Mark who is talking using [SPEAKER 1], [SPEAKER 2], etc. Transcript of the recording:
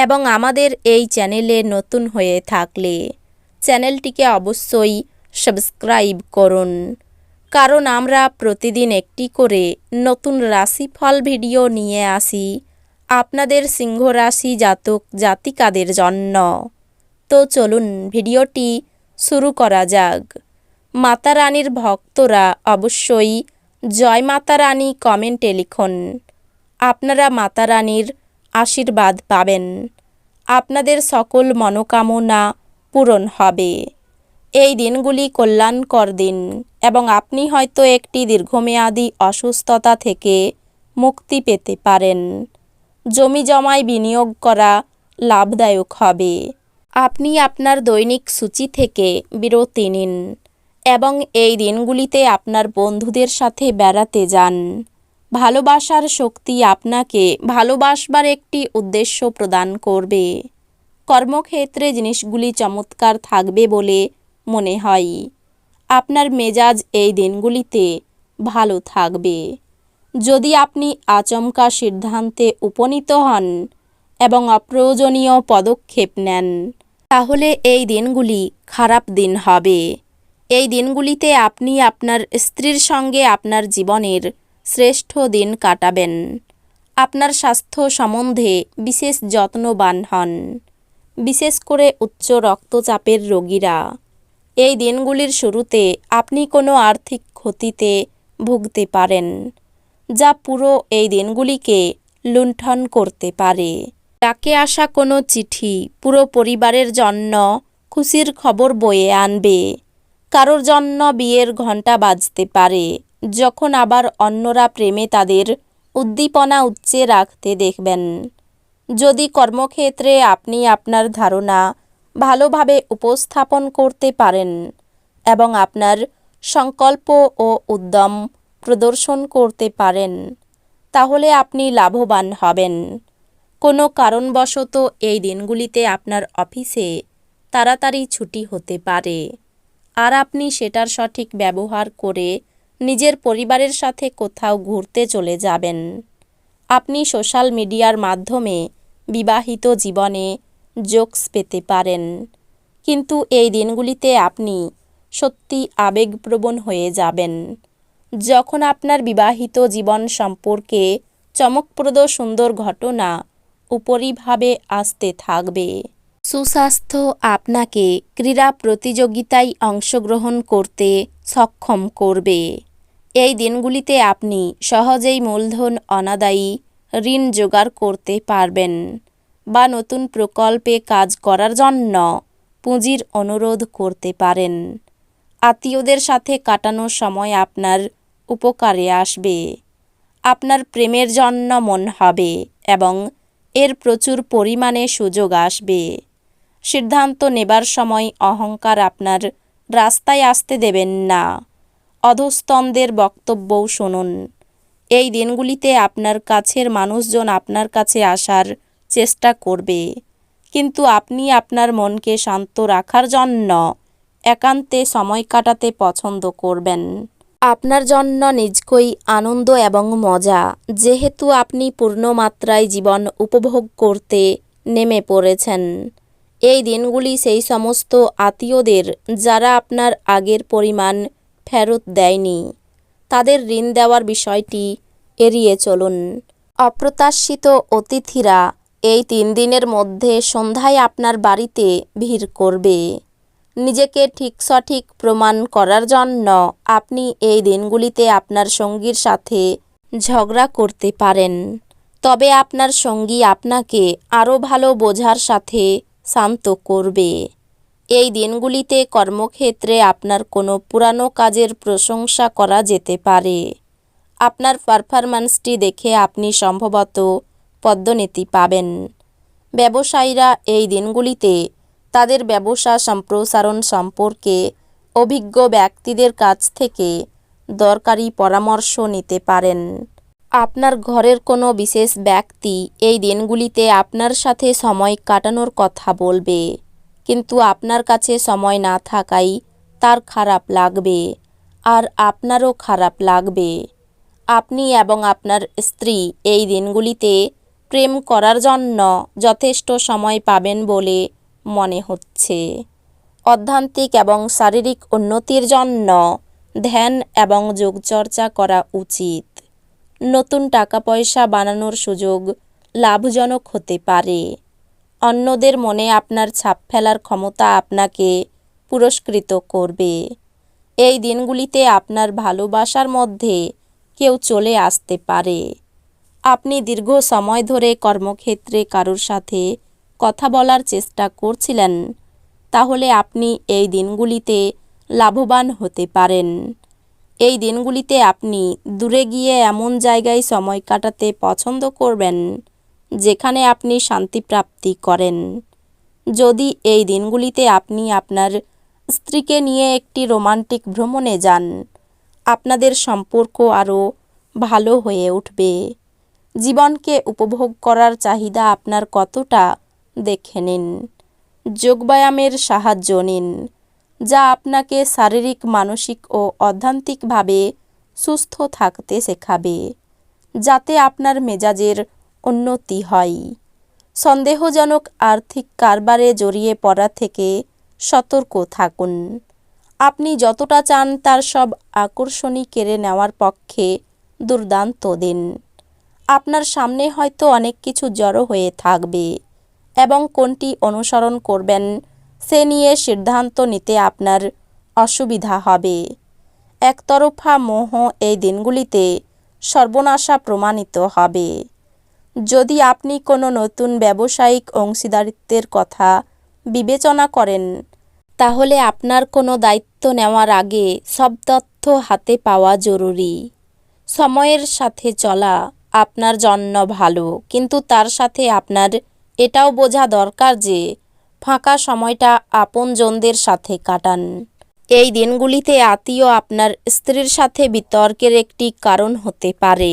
[SPEAKER 1] এবং আমাদের এই চ্যানেলে নতুন হয়ে থাকলে চ্যানেলটিকে অবশ্যই সাবস্ক্রাইব করুন। কারণ আমরা প্রতিদিন একটি করে নতুন রাশিফল ভিডিও নিয়ে আসি আপনাদের সিংহ রাশি জাতক জাতিকাদের জন্য। তো চলুন ভিডিওটি শুরু করা যাক। মাতা রানীর ভক্তরা অবশ্যই জয় মাতা রানী কমেন্টে লিখুন। আপনারা মাতা রানীর আশীর্বাদ পাবেন। আপনাদের সকল মনোকামনা পূরণ হবে। এই দিনগুলি কল্যাণকর দিন এবং আপনি হয়তো একটি দীর্ঘমেয়াদী অসুস্থতা থেকে মুক্তি পেতে পারেন। জমি জমায় বিনিয়োগ করা লাভদায়ক হবে। আপনি আপনার দৈনিক সূচি থেকে বিরতি নিন এবং এই দিনগুলিতে আপনার বন্ধুদের সাথে বেড়াতে যান। ভালোবাসার শক্তি আপনাকে ভালোবাসবার একটি উদ্দেশ্য প্রদান করবে। কর্মক্ষেত্রে জিনিসগুলি চমৎকার থাকবে বলে মনে হয়। আপনার মেজাজ এই দিনগুলিতে ভালো থাকবে। যদি আপনি আচমকা সিদ্ধান্তে উপনীত হন এবং অপ্রয়োজনীয় পদক্ষেপ নেন, তাহলে এই দিনগুলি খারাপ দিন হবে। এই দিনগুলিতে আপনি আপনার স্ত্রীর সঙ্গে আপনার জীবনের শ্রেষ্ঠ দিন কাটাবেন। আপনার স্বাস্থ্য সম্বন্ধে বিশেষ যত্নবান হন। বিশেষ করে উচ্চ রক্তচাপের রোগীরা। এই দিনগুলির শুরুতে আপনি কোনো আর্থিক ক্ষতিতে ভুগতে পারেন, যা পুরো এই দিনগুলিকে লুণ্ঠন করতে পারে। ডাকে আসা কোনো চিঠি পুরো পরিবারের জন্য খুশির খবর বয়ে আনবে। কারোর জন্য বিয়ের ঘণ্টা বাজতে পারে। যখন আবার অন্যরা প্রেমে তাদের উদ্দীপনা উচ্চে রাখতে দেখবেন। যদি কর্মক্ষেত্রে আপনি আপনার ধারণা ভালোভাবে উপস্থাপন করতে পারেন এবং আপনার সংকল্প ও উদ্যম প্রদর্শন করতে পারেন, তাহলে আপনি লাভবান হবেন। কোনো কারণবশত এই দিনগুলিতে আপনার অফিসে তাড়াতাড়ি ছুটি হতে পারে। আর আপনি সেটার সঠিক ব্যবহার করে নিজের পরিবারের সাথে কোথাও ঘুরতে চলে যাবেন। আপনি সোশ্যাল মিডিয়ার মাধ্যমে বিবাহিত জীবনে জোকস পেতে পারেন। কিন্তু এই দিনগুলিতে আপনি সত্যি আবেগপ্রবণ হয়ে যাবেন। যখন আপনার বিবাহিত জীবন সম্পর্কে চমকপ্রদ সুন্দর ঘটনা উপরিভাবে আসতে থাকবে। সুস্বাস্থ্য আপনাকে ক্রীড়া প্রতিযোগিতায় অংশগ্রহণ করতে সক্ষম করবে। এই দিনগুলিতে আপনি সহজেই মূলধন অনাদায়ী ঋণ জোগাড় করতে পারবেন বা নতুন প্রকল্পে কাজ করার জন্য পুঁজির অনুরোধ করতে পারেন। আত্মীয়দের সাথে কাটানো সময় আপনার উপকারে আসবে। আপনার প্রেমের জন্য মন হবে এবং এর প্রচুর পরিমাণে সুযোগ আসবে। সিদ্ধান্ত নেবার সময় অহংকার আপনার রাস্তায় আসতে দেবেন না। অধস্তনদের বক্তব্যও শুনুন। এই দিনগুলিতে আপনার কাছের মানুষজন আপনার কাছে আসার চেষ্টা করবে। কিন্তু আপনি আপনার মনকে শান্ত রাখার জন্য একান্তে সময় কাটাতে পছন্দ করবেন। আপনার জন্য নিজকই আনন্দ এবং মজা, যেহেতু আপনি পূর্ণমাত্রায় জীবন উপভোগ করতে নেমে পড়েছেন। এই দিনগুলি সেই সমস্ত আত্মীয়দের, যারা আপনার আগের পরিমাণ ফেরত দেয়নি। তাদের ঋণ দেওয়ার বিষয়টি এড়িয়ে চলুন। অপ্রত্যাশিত অতিথিরা এই তিন দিনের মধ্যে সন্ধ্যায় আপনার বাড়িতে ভিড় করবে। নিজেকে ঠিক সঠিক প্রমাণ করার জন্য আপনি এই দিনগুলিতে আপনার সঙ্গীর সাথে ঝগড়া করতে পারেন। তবে আপনার সঙ্গী আপনাকে আরও ভালো বোঝার সাথে শান্ত করবে। এই দিনগুলিতে কর্মক্ষেত্রে আপনার কোনো পুরানো কাজের প্রশংসা করা যেতে পারে। আপনার পারফরম্যান্সটি দেখে আপনি সম্ভবত পদ্মনীতি পাবেন। ব্যবসায়ীরা এই দিনগুলিতে তাদের ব্যবসা সম্প্রসারণ সম্পর্কে অভিজ্ঞ ব্যক্তিদের কাছ থেকে দরকারি পরামর্শ নিতে পারেন। আপনার ঘরের কোনো বিশেষ ব্যক্তি এই দিনগুলিতে আপনার সাথে সময় কাটানোর কথা বলবে। কিন্তু আপনার কাছে সময় না থাকাই তার খারাপ লাগবে, আর আপনারও খারাপ লাগবে। আপনি এবং আপনার স্ত্রী এই দিনগুলিতে প্রেম করার জন্য যথেষ্ট সময় পাবেন বলে মনে হচ্ছে। অধ্যান্তিক এবং শারীরিক উন্নতির জন্য ধ্যান এবং যোগচর্চা করা উচিত। নতুন টাকা পয়সা বানানোর সুযোগ লাভজনক হতে পারে। অন্যদের মনে আপনার ছাপ ফেলার ক্ষমতা আপনাকে পুরস্কৃত করবে। এই দিনগুলিতে আপনার ভালোবাসার মধ্যে কেউ চলে আসতে পারে। আপনি দীর্ঘ সময় ধরে কর্মক্ষেত্রে কারোর সাথে কথা বলার চেষ্টা করছিলেন, তাহলে আপনি এই দিনগুলিতে লাভবান হতে পারেন। এই দিনগুলিতে আপনি দূরে গিয়ে এমন জায়গায় সময় কাটাতে পছন্দ করবেন যেখানে আপনি শান্তি প্রাপ্তি করেন। যদি এই দিনগুলিতে আপনি আপনার স্ত্রীকে নিয়ে একটি রোমান্টিক ভ্রমণে যান, আপনাদের সম্পর্ক আরও ভালো হয়ে উঠবে। জীবনকে উপভোগ করার চাহিদা আপনার কতটা, দেখে নিন। যোগব্যায়ামের সাহায্য নিন, যা আপনাকে শারীরিক, মানসিক ও অধ্যান্তিকভাবে সুস্থ থাকতে শেখাবে, যাতে আপনার মেজাজের উন্নতি হয়। সন্দেহজনক আর্থিক কারবারে জড়িয়ে পড়া থেকে সতর্ক থাকুন। আপনি যতটা চান তার সব আকর্ষণই কেড়ে নেওয়ার পক্ষে দুর্দান্ত দিন। আপনার সামনে হয়তো অনেক কিছু জড়ো হয়ে থাকবে এবং কোনটি অনুসরণ করবেন সে নিয়ে সিদ্ধান্ত নিতে আপনার অসুবিধা হবে। একতরফা মোহ এই দিনগুলিতে সর্বনাশা প্রমাণিত হবে। যদি আপনি কোনো নতুন ব্যবসায়িক অংশীদারিত্বের কথা বিবেচনা করেন, তাহলে আপনার কোনো দায়িত্ব নেওয়ার আগে সব তথ্য হাতে পাওয়া জরুরি। সময়ের সাথে চলা আপনার জন্য ভালো, কিন্তু তার সাথে আপনার এটাও বোঝা দরকার যে ফাঁকা সময়টা আপনজনদের সাথে কাটান। এই দিনগুলিতে আত্মীয় আপনার স্ত্রীর সাথে বিতর্কের একটি কারণ হতে পারে।